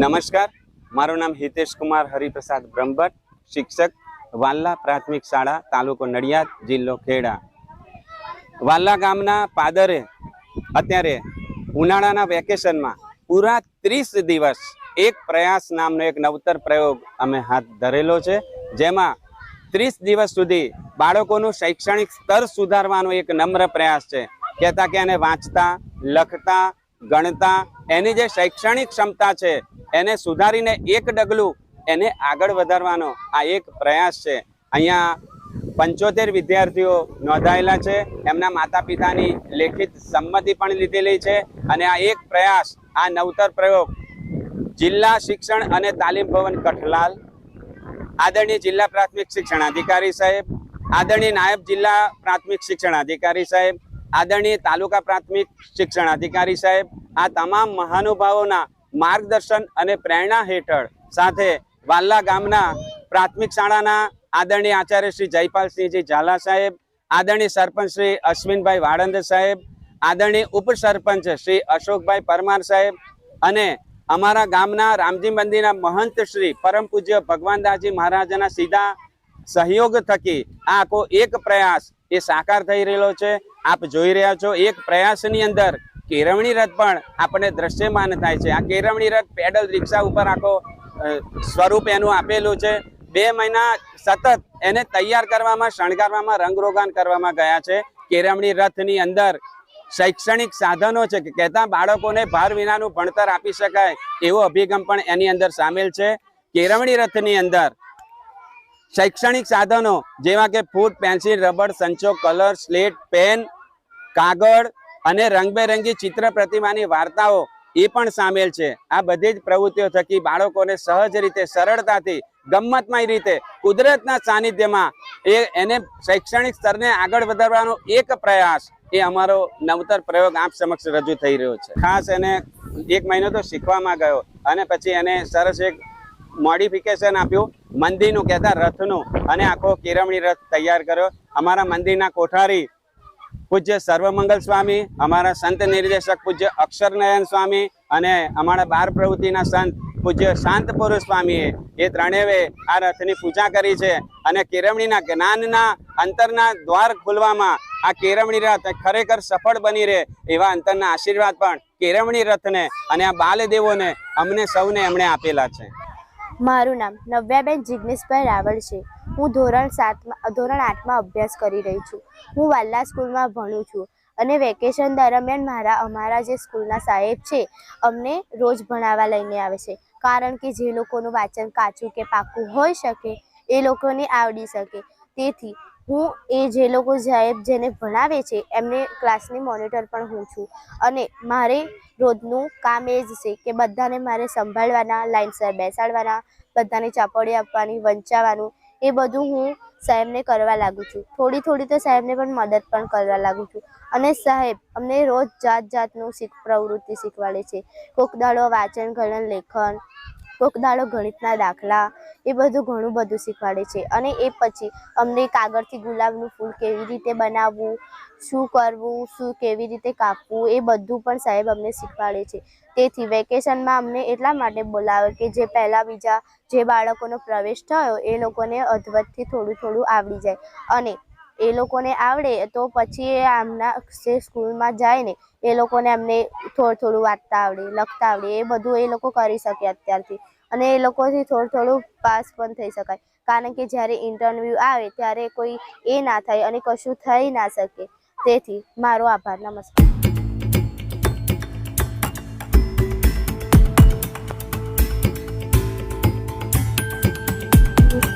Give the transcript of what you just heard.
નમસ્કાર. મારું નામ હિતેશ કુમાર હરિપ્રસાદ બ્રહ્મભટ્ટ, શિક્ષક, વાલ્લા પ્રાથમિક શાળા, તાલુકો નડિયાદ, જિલ્લો ખેડા. વાલ્લા ગામના પાદરે અત્યારે ઉનાળાના વેકેશનમાં પૂરા ત્રીસ દિવસ એક પ્રયાસ નામનો એક નવતર પ્રયોગ અમે હાથ ધરેલો છે, જેમાં ત્રીસ દિવસ સુધી બાળકોનું શૈક્ષણિક સ્તર સુધારવાનો એક નમ્ર પ્રયાસ છે. કહેતા કે એને વાંચતા, લખતા, ગણતા, એની જે શૈક્ષણિક ક્ષમતા છે એને સુધારીને એક ડગલું એને આગળ વધારવાનો આ એક પ્રયાસ છે. અહીંયા પંચોતેર વિદ્યાર્થીઓ નોંધાયેલા છે. એમના માતા પિતાની લેખિત સંમતિ પણ લીધેલી છે અને આ એક પ્રયાસ, આ નવતર પ્રયોગ જિલ્લા શિક્ષણ અને તાલીમ ભવન કઠલાલ, આદરણીય જિલ્લા પ્રાથમિક શિક્ષણ અધિકારી સાહેબ, આદરણીય નાયબ જિલ્લા પ્રાથમિક શિક્ષણ અધિકારી સાહેબ, આદરણીય તાલુકા પ્રાથમિક શિક્ષણ અધિકારી સાહેબ, આ તમામ મહાનુભાવોના માર્ગદર્શન અને પ્રેરણા હેઠળ સાથે વાલ્લા ગામના પ્રાથમિક શાળાના આદરણીય આચાર્ય શ્રી જયપાલસિંહજી ઝાલા સાહેબ, આદરણીય સરપંચ શ્રી અશ્વિનભાઈ વાળંદ સાહેબ, આદરણીય ઉપસરપંચ શ્રી અશોકભાઈ પરમાર સાહેબ અને અમારા ગામના રામજી મંદિરના મહંત શ્રી પરમ પૂજ્ય ભગવાનદાસજી મહારાજના સીધા સહયોગ થકી આ આખો એક પ્રયાસ એ સાકાર થઈ રહેલો છે. આપ જોઈ રહ્યા છો, એક પ્રયાસની અંદર કેળવણી રથ પણ આપણને દ્રશ્યમાન થાય છે. આ કેળવણી રથ પેડલ રિક્ષા ઉપર આખો સ્વરૂપ એનું આપેલું છે. બે મહિના સતત એને તૈયાર કરવામાં, શણગારવામાં, રંગરોગાન કરવામાં ગયા છે. કેળવણી રથની અંદર શૈક્ષણિક સાધનો છે કે કહેતા બાળકોને ભાર વિનાનું ભણતર આપી શકાય એવો અભિગમ પણ એની અંદર સામેલ છે. કેળવણી રથની અંદર શૈક્ષણિક સાધનો જેવા કે ફૂટ, પેન્સિલ, રબર, સંચો, કલર, સ્લેટ, પેન, કાગળ અને રંગબેરંગી ચિત્ર પ્રતિમાની વાર્તાઓ એ પણ સામેલ છે. આ બધી જ પ્રવૃત્તિઓ થકી બાળકોને સહજ રીતે, સરળતાથી, ગમ્મતમય રીતે, કુદરતના સાનિધ્યમાં એ એને શૈક્ષણિક સ્તરને આગળ વધારવાનો એક પ્રયાસ એ અમારો નવતર પ્રયોગ આપ સમક્ષ રજૂ થઈ રહ્યો છે. ખાસ એને એક મહિનો તો શીખવામાં ગયો અને પછી એને સરસ એક મોડિફિકેશન આપ્યું, મંદિરનું કહેતા રથનું અને આખો કેળવણી રથ તૈયાર કર્યો. અમારા મંદિરના કોઠારી પૂજ્ય સર્વમંગલ સ્વામી, અમારા સંત નિર્દેશક પૂજ્ય અક્ષરનયન સ્વામી અને અમારા બાર પ્રવૃત્તિના સંત પૂજ્ય શાંત પુરુષ સ્વામીએ એ ત્રણેવે આ રથની પૂજા કરી છે અને કેળવણીના જ્ઞાનના અંતરના દ્વાર ખોલવામાં આ કેળવણી રથ ખરેખર સફળ બની રહે એવા અંતરના આશીર્વાદ પણ કેળવણી રથને અને આ બાલદેવોને અમને સૌને એમણે આપેલા છે. મારું નામ નવ્યાબેન જિગ્નેશભાઈ રાવળ છે. હું ધોરણ સાતમાં, ધોરણ આઠમાં અભ્યાસ કરી રહી છું. હું વાલ્લા સ્કૂલમાં ભણું છું અને વેકેશન દરમિયાન મારા, અમારા જે સ્કૂલના સાહેબ છે, અમને રોજ ભણાવવા લઈને આવે છે. કારણ કે જે લોકોનું વાંચન કાચું કે પાકું હોઈ શકે, એ લોકોને આવડી શકે. તેથી હું એ જે લોકો સાહેબ જેને ભણાવે છે, એમને ક્લાસની મોનિટર પણ હું છું. અને મારે રોજનું કામ એ જ છે કે બધાને મારે સંભાળવાના લાઇનસર બેસાડવાના, બધાને ચાપડી આપવાની વંચાવવાનું એ બધું હું સાહેબને કરવા લાગું છું. થોડી થોડી તો સાહેબને પણ મદદ પણ કરવા લાગું છું. અને સાહેબ અમને રોજ જાત જાતનું શીખ, પ્રવૃત્તિ શીખવાડે છે. કોક દાડો વાંચન, ગણન, લેખન, કોક દાડો ગણિતના દાખલા એ બધું ઘણું બધું શીખવાડે છે. અને એ પછી અમને કાગળથી ગુલાબનું ફૂલ કેવી રીતે બનાવવું, શું કરવું, શું કેવી રીતે કાપવું, એ બધું પણ સાહેબ અમને શીખવાડે છે. તેથી વેકેશનમાં અમને એટલા માટે બોલાવે કે જે પહેલાં બીજા જે બાળકોનો પ્રવેશ થયો, એ લોકોને અધવતથી થોડું થોડું આવડી જાય. અને એ લોકોને આવડે, તો પછી એ આમના જે સ્કૂલમાં જાય ને, એ લોકોને એમને થોડું થોડું વાંચતા આવડે, લખતા આવડે, એ બધું એ લોકો કરી શકે અત્યારથી. અને એ લોકોથી થોડું થોડું પાસ પણ થઈ શકાય. કારણ કે જ્યારે ઇન્ટરવ્યૂ આવે ત્યારે કોઈ એ ના થાય અને કશું થઈ ના શકે. તેથી, મારો આભાર. નમસ્કાર.